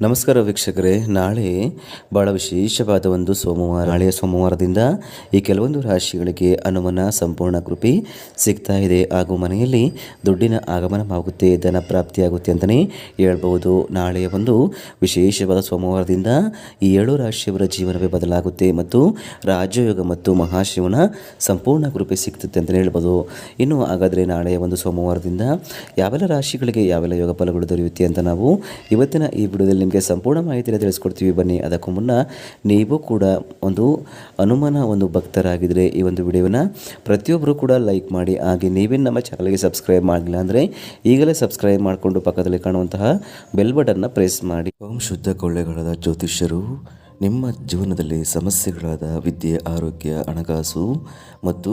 ನಮಸ್ಕಾರ ವೀಕ್ಷಕರೇ, ನಾಳೆ ಭಾಳ ವಿಶೇಷವಾದ ಒಂದು ಸೋಮವಾರ. ನಾಳೆಯ ಸೋಮವಾರದಿಂದ ಈ ಕೆಲವೊಂದು ರಾಶಿಗಳಿಗೆ ಅನುಮನ ಸಂಪೂರ್ಣ ಕೃಪೆ ಸಿಗ್ತಾ ಇದೆ. ಹಾಗೂ ಮನೆಯಲ್ಲಿ ದುಡ್ಡಿನ ಆಗಮನವಾಗುತ್ತೆ, ಧನ ಪ್ರಾಪ್ತಿಯಾಗುತ್ತೆ ಅಂತಲೇ ಹೇಳ್ಬೋದು ನಾಳೆಯ ಒಂದು ವಿಶೇಷವಾದ ಸೋಮವಾರದಿಂದ ಈ ಏಳು ರಾಶಿಯವರ ಜೀವನವೇ ಬದಲಾಗುತ್ತೆ ಮತ್ತು ರಾಜಯೋಗ ಮತ್ತು ಮಹಾಶಿವನ ಸಂಪೂರ್ಣ ಕೃಪೆ ಸಿಗ್ತದೆ ಅಂತಲೇ ಹೇಳ್ಬೋದು ಇನ್ನು ಹಾಗಾದರೆ ನಾಳೆಯ ಒಂದು ಸೋಮವಾರದಿಂದ ಯಾವೆಲ್ಲ ರಾಶಿಗಳಿಗೆ ಯಾವೆಲ್ಲ ಯೋಗ ಫಲಗಳು ದೊರೆಯುತ್ತೆ ಅಂತ ನಾವು ಇವತ್ತಿನ ಈ ವಿಡಿಯೋದಲ್ಲಿ ನಿಮಗೆ ಸಂಪೂರ್ಣ ಮಾಹಿತಿಯನ್ನು ತಿಳಿಸ್ಕೊಡ್ತೀವಿ. ಬನ್ನಿ, ಅದಕ್ಕೂ ಮುನ್ನ ನೀವು ಕೂಡ ಒಂದು ಅನುಮಾನ, ಒಂದು ಭಕ್ತರಾಗಿದ್ದರೆ ಈ ಒಂದು ವಿಡಿಯೋನ ಪ್ರತಿಯೊಬ್ಬರು ಕೂಡ ಲೈಕ್ ಮಾಡಿ. ಹಾಗೆ ನೀವೇ ನಮ್ಮ ಚಾನಲ್ಗೆ ಸಬ್ಸ್ಕ್ರೈಬ್ ಮಾಡಲಿಲ್ಲ ಅಂದರೆ ಈಗಲೇ ಸಬ್ಸ್ಕ್ರೈಬ್ ಮಾಡಿಕೊಂಡು ಪಕ್ಕದಲ್ಲಿ ಕಾಣುವಂತಹ ಬೆಲ್ ಬಟನ್ನ ಪ್ರೆಸ್ ಮಾಡಿ. ಓಂ ಶುದ್ಧ ಕೊಳ್ಳೆಗಳಾದ ಜ್ಯೋತಿಷ್ಯರು, ನಿಮ್ಮ ಜೀವನದಲ್ಲಿ ಸಮಸ್ಯೆಗಳಾದ ವಿದ್ಯೆ, ಆರೋಗ್ಯ, ಹಣಕಾಸು ಮತ್ತು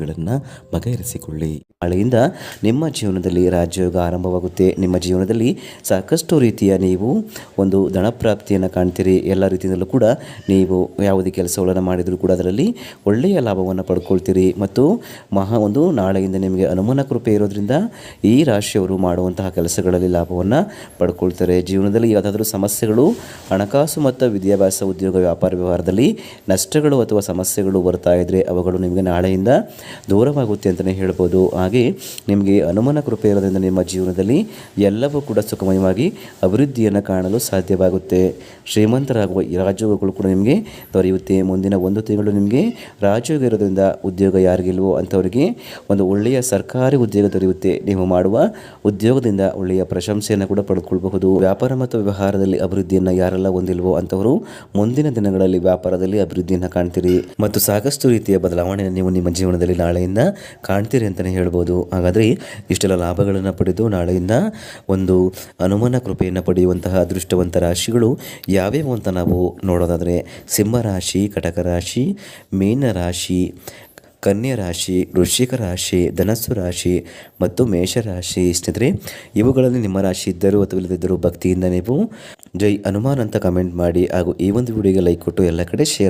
ಸಮಸ್ಯೆಗಳನ್ನು ಬಗೆಹರಿಸಿಕೊಳ್ಳಿ. ಮಳೆಯಿಂದ ನಿಮ್ಮ ಜೀವನದಲ್ಲಿ ರಾಜಯೋಗ ಆರಂಭವಾಗುತ್ತೆ. ನಿಮ್ಮ ಜೀವನದಲ್ಲಿ ಸಾಕಷ್ಟು ರೀತಿಯ ನೀವು ಒಂದು ಧನಪ್ರಾಪ್ತಿಯನ್ನು ಕಾಣ್ತೀರಿ. ಎಲ್ಲ ರೀತಿಯಲ್ಲೂ ಕೂಡ ನೀವು ಯಾವುದೇ ಕೆಲಸಗಳನ್ನು ಮಾಡಿದರೂ ಕೂಡ ಅದರಲ್ಲಿ ಒಳ್ಳೆಯ ಲಾಭವನ್ನು ಪಡ್ಕೊಳ್ತೀರಿ. ಮತ್ತು ಮಹಾ ಒಂದು ನಾಳೆಯಿಂದ ನಿಮಗೆ ಅನುಮಾನ ಕೃಪೆ ಇರೋದ್ರಿಂದ ಈ ರಾಶಿಯವರು ಮಾಡುವಂತಹ ಕೆಲಸಗಳಲ್ಲಿ ಲಾಭವನ್ನು ಪಡ್ಕೊಳ್ತಾರೆ. ಜೀವನದಲ್ಲಿ ಯಾವುದಾದ್ರೂ ಸಮಸ್ಯೆಗಳು, ಹಣಕಾಸು ಮತ್ತು ವಿದ್ಯಾಭ್ಯಾಸ, ಉದ್ಯೋಗ, ವ್ಯಾಪಾರ ವ್ಯವಹಾರದಲ್ಲಿ ನಷ್ಟಗಳು ಅಥವಾ ಸಮಸ್ಯೆಗಳು ಬರ್ತಾ ಇದ್ದರೆ ಅವುಗಳು ನಿಮಗೆ ನಾಳೆಯಿಂದ ದೂರವಾಗುತ್ತೆ ಅಂತಲೇ ಹೇಳ್ಬೋದು. ಹಾಗೆ ನಿಮಗೆ ಅನುಮಾನ ಕೃಪೆ ಇರೋದ್ರಿಂದ ನಿಮ್ಮ ಜೀವನದಲ್ಲಿ ಎಲ್ಲವೂ ಕೂಡ ಸುಖಮಯವಾಗಿ ಅಭಿವೃದ್ಧಿಯನ್ನು ಕಾಣಲು ಸಾಧ್ಯವಾಗುತ್ತೆ. ಶ್ರೀಮಂತರಾಗುವ ಈ ರಾಜಯೋಗಗಳು ಕೂಡ ನಿಮಗೆ ದೊರೆಯುತ್ತೆ. ಮುಂದಿನ ಒಂದು ತಿಂಗಳು ನಿಮಗೆ ರಾಜಯೋಗ ಇರೋದ್ರಿಂದ ಉದ್ಯೋಗ ಯಾರಿಗಿಲ್ವೋ ಅಂಥವರಿಗೆ ಒಂದು ಒಳ್ಳೆಯ ಸರ್ಕಾರಿ ಉದ್ಯೋಗ ದೊರೆಯುತ್ತೆ. ನೀವು ಮಾಡುವ ಉದ್ಯೋಗದಿಂದ ಒಳ್ಳೆಯ ಪ್ರಶಂಸೆಯನ್ನು ಕೂಡ ಪಡೆದುಕೊಳ್ಳಬಹುದು ವ್ಯಾಪಾರ ಮತ್ತು ವ್ಯವಹಾರದಲ್ಲಿ ಅಭಿವೃದ್ಧಿಯನ್ನು ಯಾರೆಲ್ಲ ಹೊಂದಿಲ್ವೋ ಅಂಥವರು ಮುಂದಿನ ದಿನಗಳಲ್ಲಿ ವ್ಯಾಪಾರದಲ್ಲಿ ಅಭಿವೃದ್ಧಿಯನ್ನು ಕಾಣ್ತೀರಿ. ಮತ್ತು ಸಾಕಷ್ಟು ರೀತಿಯ ಬದಲಾವಣೆಯನ್ನು ನೀವು ನಿಮ್ಮ ಜೀವನದಲ್ಲಿ ನಾಳೆಯಿಂದ ಕಾಣ್ತೀರಿ ಅಂತಲೇ ಹೇಳ್ಬೋದು. ಹಾಗಾದರೆ ಇಷ್ಟೆಲ್ಲ ಲಾಭಗಳನ್ನು ಪಡೆದು ನಾಳೆಯಿಂದ ಒಂದು ಅನುಮಾನ ಕೃಪೆಯನ್ನು ಪಡೆಯುವಂತಹ ಅದೃಷ್ಟವಂತ ರಾಶಿಗಳು ಯಾವ್ಯಾವು ಅಂತ ನಾವು ನೋಡೋದಾದರೆ ಸಿಂಹ ರಾಶಿ, ಕಟಕ ರಾಶಿ, ಮೀನ ರಾಶಿ, ಕನ್ಯಾ ರಾಶಿ, ವೃಶ್ಚಿಕ ರಾಶಿ, ಧನಸ್ಸು ರಾಶಿ ಮತ್ತು ಮೇಷರಾಶಿ ಸ್ನೇಹಿತರೆ, ಇವುಗಳಲ್ಲಿ ನಿಮ್ಮ ರಾಶಿ ಇದ್ದರೂ ಅಥವಾ ಇಲ್ಲದಿದ್ದರೂ ಭಕ್ತಿಯಿಂದ ನೀವು ಜೈ ಹನುಮಾನ್ ಅಂತ ಕಮೆಂಟ್ ಮಾಡಿ ಹಾಗೂ ಈ ಒಂದು ವಿಡಿಯೋಗೆ ಲೈಕ್ ಕೊಟ್ಟು ಎಲ್ಲ ಕಡೆ ಶೇರ್